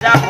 যা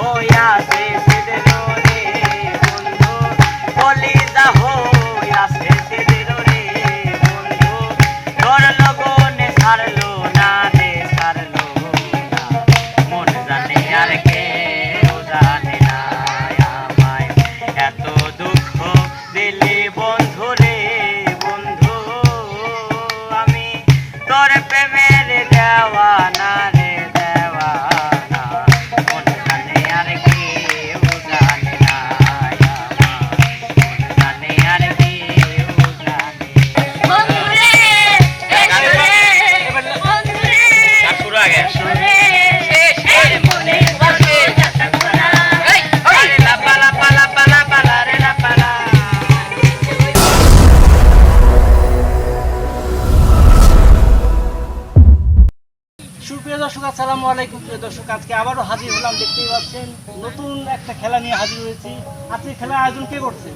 আজকে আবারও হাজির হলাম দেখতেই পাচ্ছেন নতুন একটা খেলা নিয়ে হাজির হয়েছি। আজকে খেলার আয়োজন কে করছে?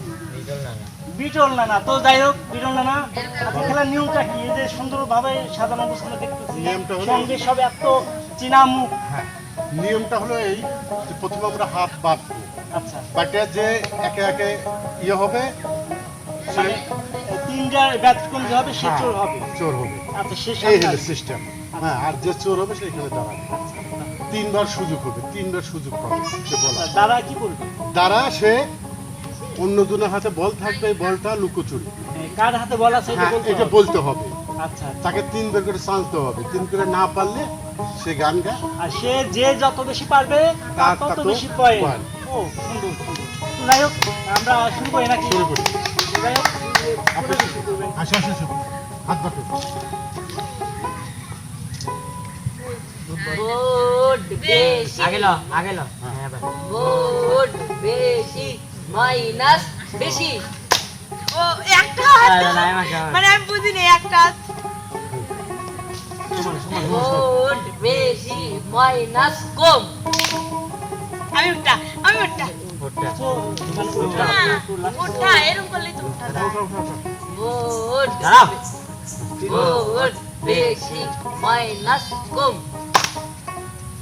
বিটল নানা। তো যাই হোক বিটল নানা আজকে খেলার নিয়মটা কি? এই যে সুন্দরভাবে সাজানো গোছানো দেখতেছি। নিয়মটা হলো- সঙ্গে সব এত চীনা মুখ নিয়মটা হলো এই যে প্রথমে আমরা হাত বাঁধবো। আচ্ছা। বাটে যে একে একে ইয়ে হবে সে মানে তিনটা ব্যাচ করলে হবে সে হ্যাঁ, চোর হবে। চোর হবে। আচ্ছা সে এই হলো সিস্টেম হ্যাঁ আর যে চোর হবে সে এখানে দাঁড়াবে। তিনবার সুযোগ হবে তিনবার সুযোগ পাবে সে বলা। আচ্ছা, দাদা কি করবে দ্বারা সে অন্যজনের হাতে বল থাকবে বলটা লুকোচুরি। কার হাতে বল আছে এটা হ্যাঁ বলতে এটা হবে। বলতে হবে। আচ্ছা তাকে তিনবার করে চান্স দেওয়া হবে। তিন করে না পারলে সে গান গায়। আর সে যে যত বেশি পারবে তার তত বেশি পয়েন্ট। ও সুন্দর যাই হোক আমরা শুরু করি নাকি? শুরু করি। যাই হোক আপনি শুরু করবেন আসো আসো আসো হাত বাটো বোট বেশি। আগে লো আগে লো। হ্যাঁ বেশি মাইনাস বেশি। ও একটা আরে হাত না আমাকে মানে আমি বুঝিনি একটা বোট বেশি মাইনাস কম। আমি উঠটা আমি ওটা, উঠটা এরকম করলেই তো। বোট দাঁড়াও। বোট বেশি মাইনাস কম।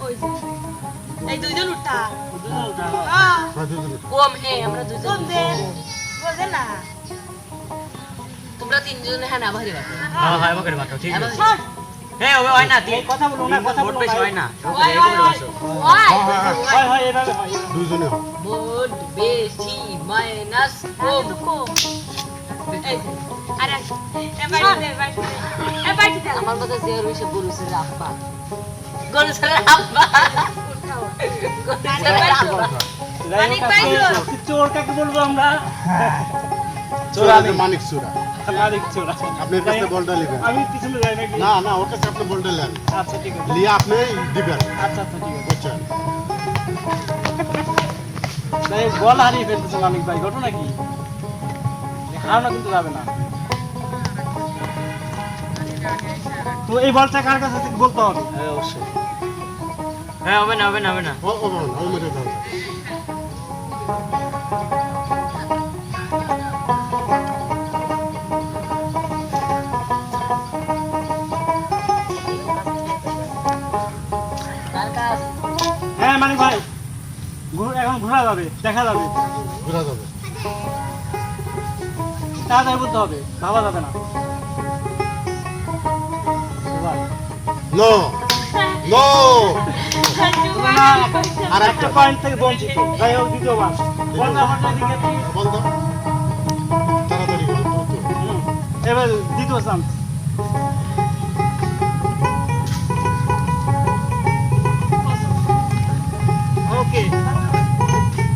ওই এই দুইজন কম হ্যাঁ আমরা দুজন বোঝে না। তোমরা তিনজন হ্যাঁ না বাটো হ্যাঁ হয় বকরে বাটো ঠিক আছে। হ্যাঁ হবে হয় না তিন কথা বলো না, কথা বলো বেশি না। হয়। হয়, হয়, এভাবে হয়, মাইনাস কম এই আরে। আমার কথা যে আর হইছে গরু ছেলে আব্বা। আব্বা। মানিক ভাই চোর কাকে বলব আমরা? চোরা মানিক চোরা মালিক চোর আপনার কাছে বলটা নেবেন আমি পিছনে যাই নাকি? না না ওর কাছে আপনি বলটা আচ্ছা ঠিক আছে। নিয়ে আপনি দিবেন। আচ্ছা আচ্ছা ঠিক আছে। বুঝছেন? তাই বল হারিয়ে ফেলতেছে মানিক ভাই ঘটনা কি? হারানো কিন্তু যাবে না। তো এই বলটা কার কাছে থেকে বলতে? হবে হ্যাঁ অবশ্যই। হ্যাঁ হবে না হবে না হবে না। ও ও ও মেরে দাও। হ্যাঁ মানিক ভাই। এখন ঘোরা যাবে দেখা যাবে। ঘোরা যাবে। তাড়াতাড়ি বলতে হবে ভাবা যাবে না। এবার। আর একটা পয়েন্ট থেকে বঞ্চিত। যাই হোক দ্বিতীয়বার তাড়াতাড়ি এবার দ্বিতীয় চান্স ওকে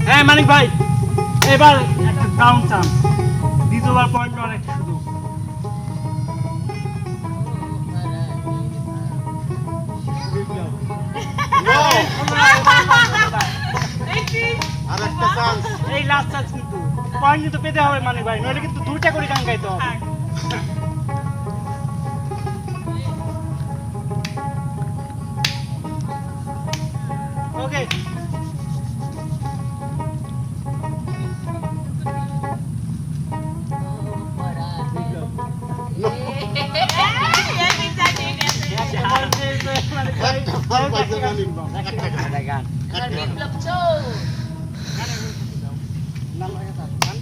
হ্যাঁ মানিক ভাই এবার একটা ডাউন চান্স দ্বিতীয়বার পয়েন্ট এই লাস্ট কিন্তু পয়েন্ট কিন্তু পেতে হবে মানিক ভাই নইলে কিন্তু দুইটা করে গান গাইতে হবে। ওকে। একটা গান। একটা গান বিপ্লব চোর ওবা দেখ দেখ, পয়েন্টটা ভালো। গাও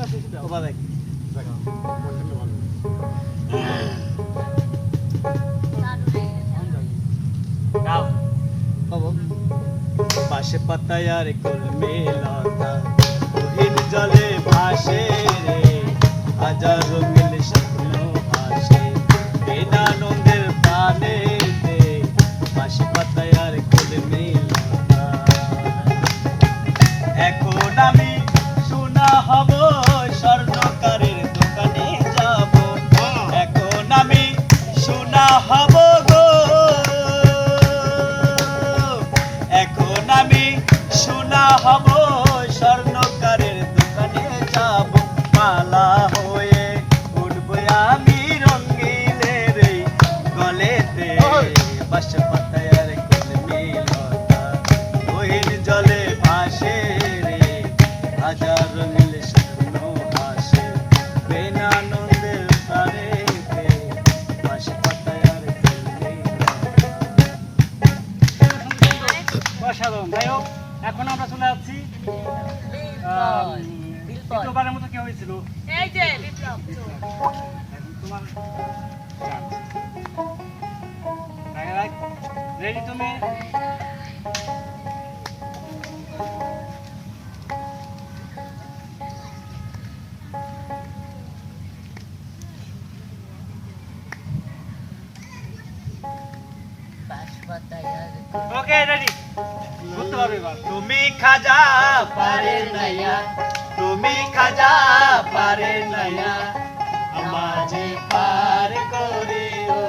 পাশে পাতায় আর কলমে লতা জলে ভাসে রে হাজার দ্বিতীয়বারের মতো কি হয়েছিল। খাজা পারে নাইয়া আমাজে পার করিও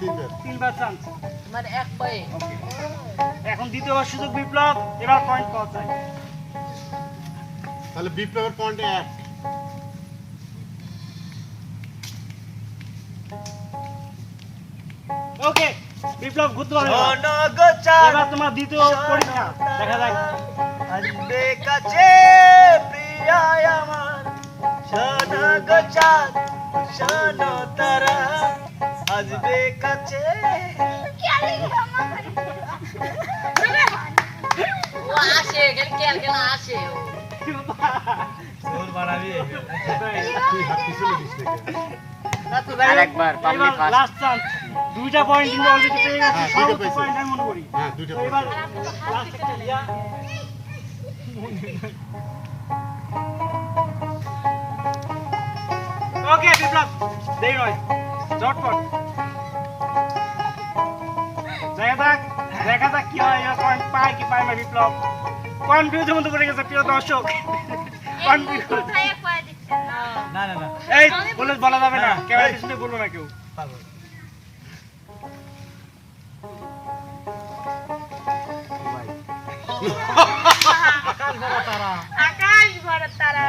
তিনবার। তিনবার তিনবার চান্স তোমার এক পায়ে। এখন দ্বিতীয়বার সুযোগ বিপ্লব এবার পয়েন্ট পাওয়া চাই তাহলে বিপ্লবের পয়েন্টে এক। ওকে বিপ্লব ঘুরতে পারবে এবার তোমার দ্বিতীয় পরীক্ষা। দেখা যাক। আসবে কাছে প্রিয়ায় আমার। তারা আসবে কাছে। আসে গেল কেল কেল আসে তোর বানাবি? তুই হাত পিছনে দিস আরেকবার পারলে ফার্স্ট লাস্ট চান্স দুইটা পয়েন্ট কিন্তু অলরেডি পেয়ে গেছে। হ্যাঁ, পেয়েছে। পয়েন্ট আমি মনে করি। হ্যাঁ দুইটা তো এবার লাস্ট একটা ওকে বিপ্লব দেরি নয়। ঝটপট দেখা যাক কি হয় পয়েন্ট পায় কি পায় না বিপ্লব। কনফিউজের মধ্যে পড়ে গেছে প্রিয় দর্শক? না। না না এই বলে বলা যাবে না। ক্যামেরা পিছনে বলব না কেউ। আকাশ ভরা তারা।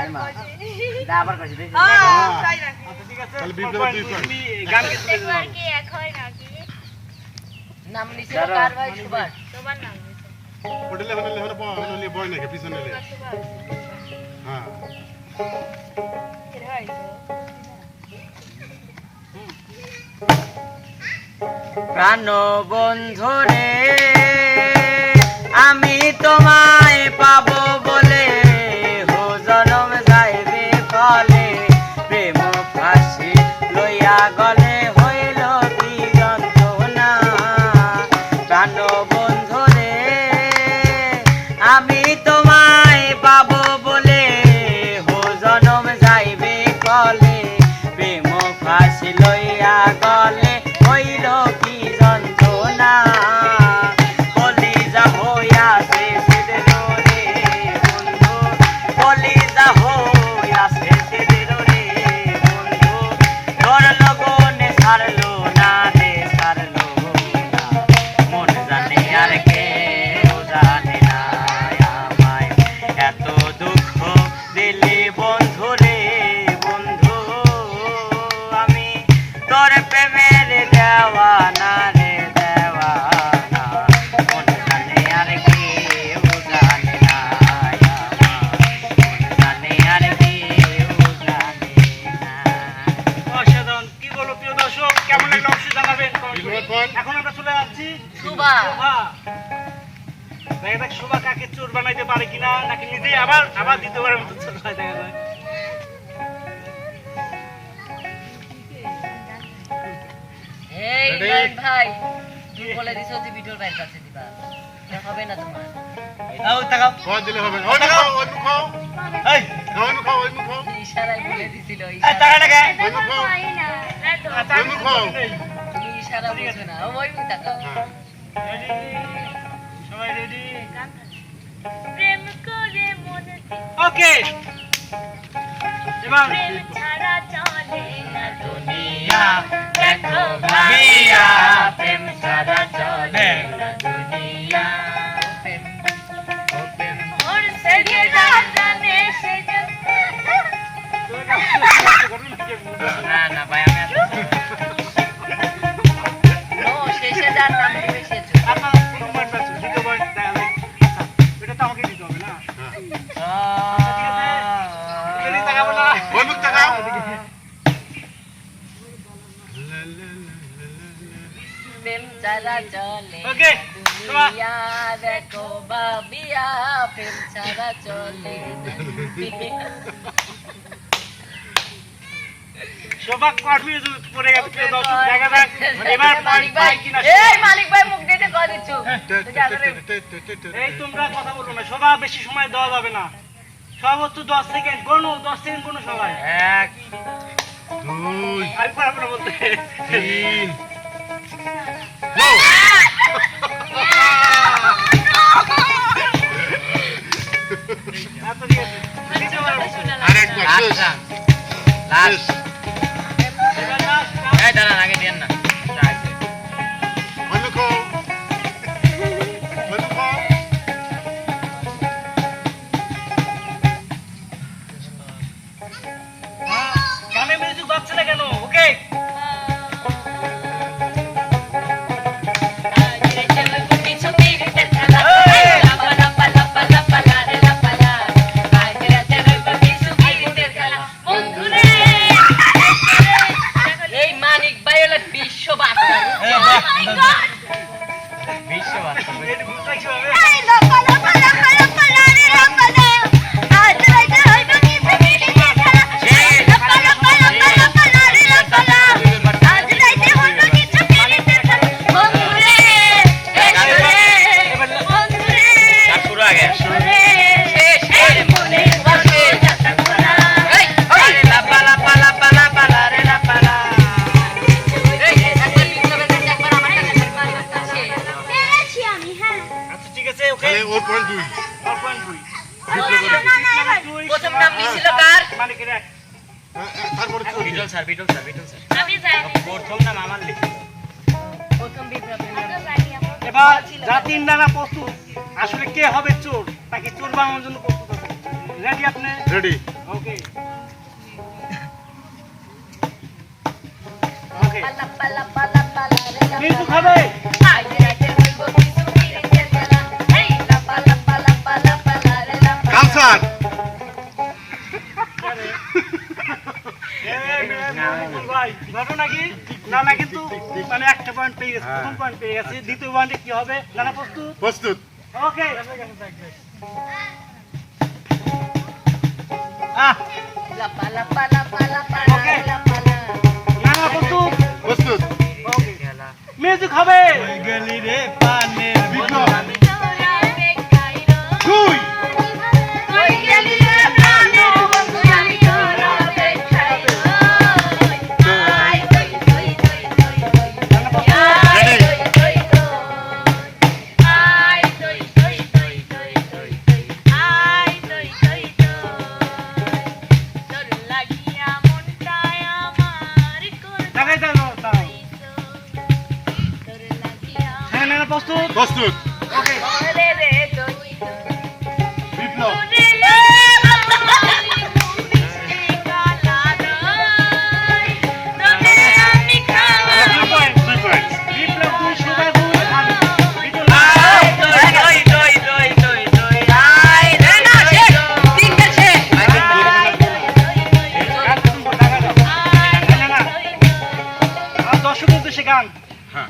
আবার কাছে দেখি? আচ্ছা ঠিক আছে। গান গেতে পেরেছ। একবার কি এক হয় নাকি? নাম নিছে কার ভাই সুভাষ? তোমার নাম। হোটেলে হোটেলে হলে হলে বয় নাকি পিছনে লে হ্যাঁ। হয়। প্রাণ বন্ধুরে আমি তোমায় নাকি নিজেই আবার আবার হয় দেখা যায়। এই ভাই তুমি বলে দিছো যে ভাইয়ের কাছে দিবা। এটা হবে না তোমার। আও তাকাও খাওয়া দিলে হবে? ওই খাও ওই মুখ খাও। এই। ওই মুখ ওই মুখ খাও। ইশারায় বলে দিছিল এই ইশারা টাকা টাকা ওই মুখ খাও। না ওই মুখ খাও। তুমি ইশারা বুঝো না ওই মুখ তাকাও হ্যাঁ। রেডি সবাই রেডি ওকে। এবার ছাড়া চলে না দুনিয়া। দেখো ভাবিয়া প্রেম সারা চলে না দুনিয়া। সঙ্গে না সে না না ভাই আমি তাকাও প্রেম ছাড়া চলে দুনিয়া দেখো ভাবিয়া প্রেম ছাড়া চলে শোভা কনফিউজ পড়ে গেছে দর্শক দেখা যাক। এবার মালিক ভাই কিনা এই মালিক ভাই মুখ দিতে কয় দিচ্ছ। এই তোমরা কথা বলো না শোভা বেশি সময় দেওয়া যাবে না। সর্বোচ্চ দশ সেকেন্ড কোনো দশ সেকেন্ড কোনো সময়। এক দুই আমি পরে পরে বলতে। তিন। আচ্ছা বার বলছি। আরেকবার লাস্ট রে লা পালা। কালসার। ভাই ঘটনা কি? নানা কিন্তু মানে একটা পয়েন্ট পেয়ে গেছে প্রথম পয়েন্ট পেয়ে গেছে। দ্বিতীয় পয়েন্টে কি হবে? নানা প্রস্তুত? প্রস্তুত। ওকে। আহ। লা পালা পালা পালা পালা মিউজিক হবে। গেলি রে পানের বিপ্লব দেশে গান। হ্যাঁ।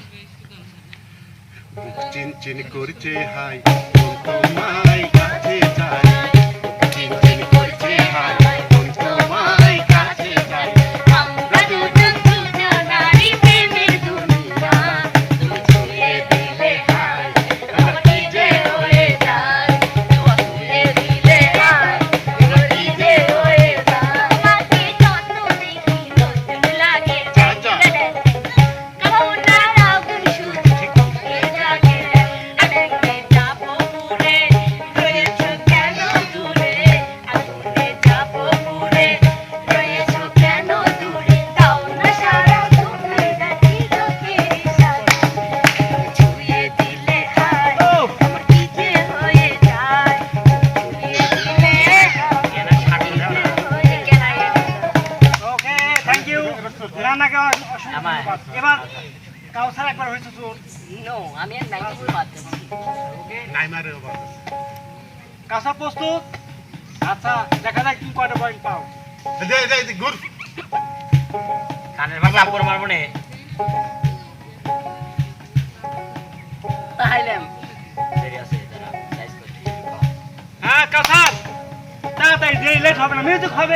চিন চিন করছে হাই তোমায় কাছে যায় আমি আর কাঁচা প্রস্তুত? আচ্ছা দেখা যাক তুমি কয়টা পয়েন্ট পাও। দে দে দে গুড। কানের বাবা নে। তাইলাম হ্যাঁ কাঁচা। তাড়াতাড়ি লেট হবে না মিউজিক হবে।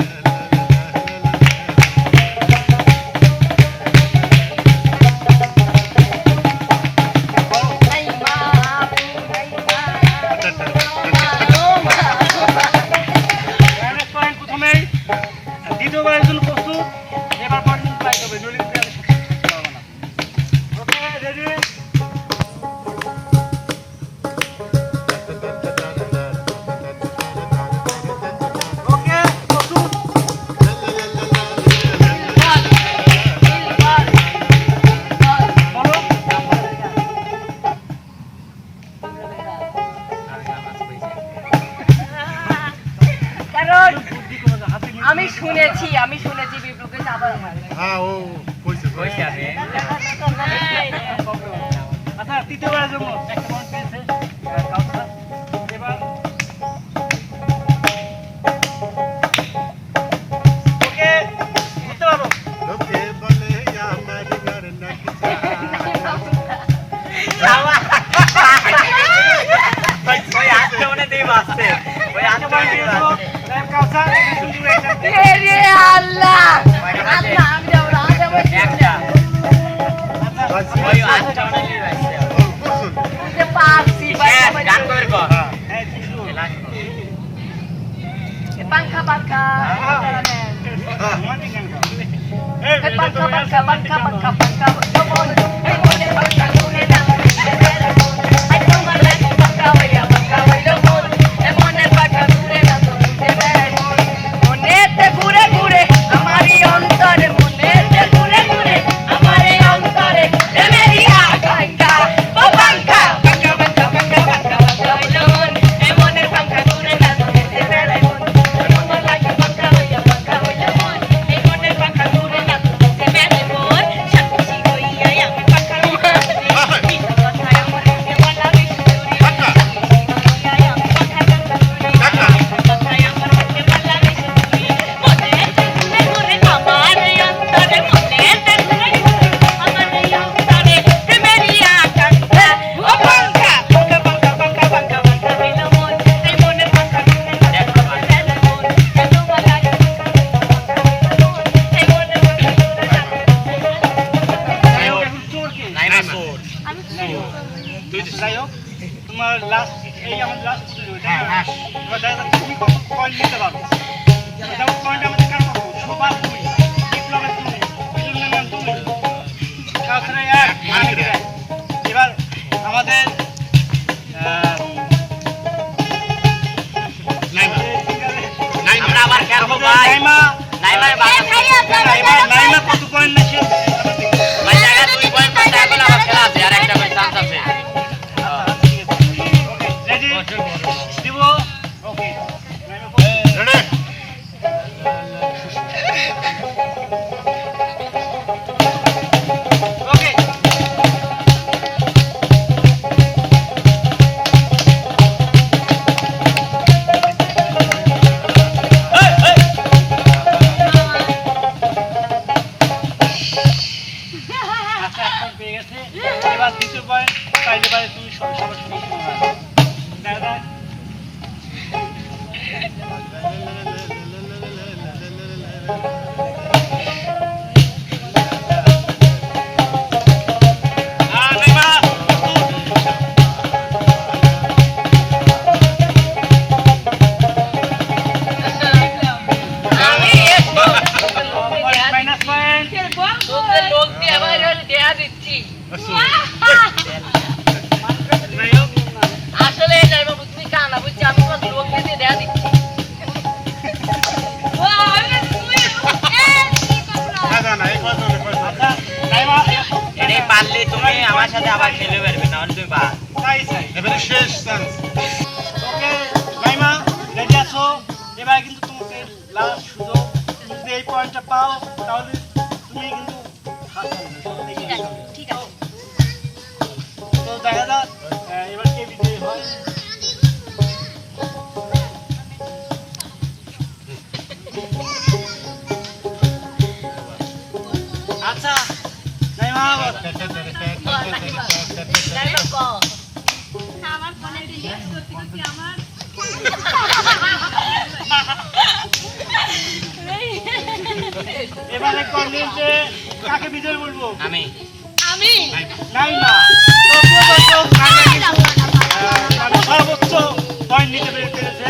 pagka, ah. ah. pagka, pagka, pagka, pagka, pagka, তোমার লাস্ট এই আমার লাস্ট ভিডিও এটা এবার দেখা যাচ্ছে তুমি কত পয়েন্ট নিতে পারো এটা পয়েন্ট আমাদের কার কত সবার দুই বিপ্লবে দুই বিজুল নাম দুই কাছরে এক এবার আমাদের নাইমা আবার কেন ভাই নাইমা নাইমা নাইমা এবারে কমেন্টে কাকে বিজয় বলব? আমি। আমি? নাই না সর্বোচ্চ পয়েন্ট নিতে পেরেছে।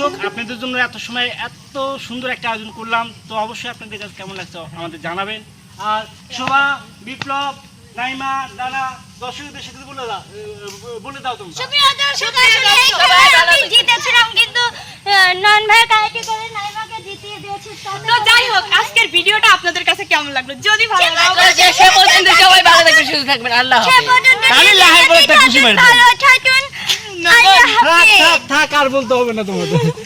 দর্শক আপনাদের জন্য এত সময় এত সুন্দর একটা আয়োজন করলাম। তো অবশ্যই আপনাদের কাছে কেমন লাগছে আমাদের জানাবেন। আর শোভা বিপ্লব নাইমা দাদা দর্শকদের সাথে বলে দাও বলে দাও তুমি জিতেছিলাম কিন্তু নন ভাই করে নাইমাকে জিতিয়ে তো যাই হোক আজকের ভিডিওটা আপনাদের কাছে কেমন লাগল? যদি ভালো লাগে সবাই ভালো থাকবেন আল্লাহ হাফেজ। তাহলে থাকুন। থাক থাক আর বলতে হবে না তোমাদের।